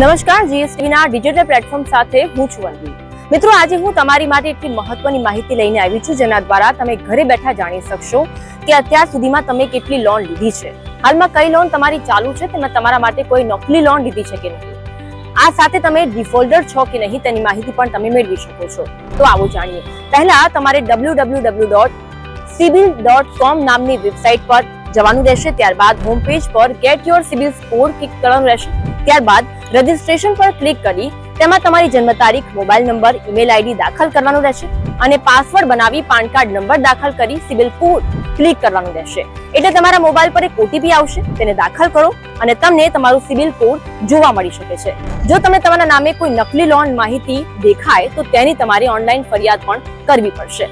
નમસ્કાર જીએસટી ના digital platform સાથે હું છું અનવી. મિત્રો, આજે હું તમારી માટે એટલી મહત્વની માહિતી લઈને આવી છું, જેના દ્વારા તમે ઘરે બેઠા જાણી શકશો કે અત્યાર સુધીમાં તમે કેટલી લોન લીધી છે. હાલમાં કઈ લોન તમારી ચાલુ છે તેમાં તમારા માટે કોઈ નકલી લોન લીધી છે કે નહીં? આ સાથે તમે ડિફોલ્ટર છો કે નહીં તેની માહિતી પણ તમે મેળવી શકો છો. તો આવું જાણીએ. પહેલા તમારે ડબલ્યુ સિબિલ ડોટ કોમ નામની વેબસાઇટ પર જવાનું રહેશે, ત્યારબાદ હોમ પેજ પર get your CIBIL score click કરવાનું રહેશે. ત્યારબાદ રજિસ્ટ્રેશન પર ક્લિક કરી તેમાં તમારી જન્મ તારીખ, મોબાઈલ નંબર, ઈમેલ આઈડી દાખલ કરવાનું રહેશે અને પાસવર્ડ બનાવી પાન કાર્ડ નંબર દાખલ કરી સિવિલ કોડ ક્લિક કરવાનું રહેશે. એટલે તમારા મોબાઈલ પર એક ઓટીપી આવશે, તેને દાખલ કરો અને તમને તમારું સિવિલ કોડ જોવા મળી શકે છે. જો તમને તમારા નામે કોઈ નકલી લોન માહિતી દેખાય, તો તેની તમારે ઓનલાઈન ફરિયાદ પણ કરવી પડશે.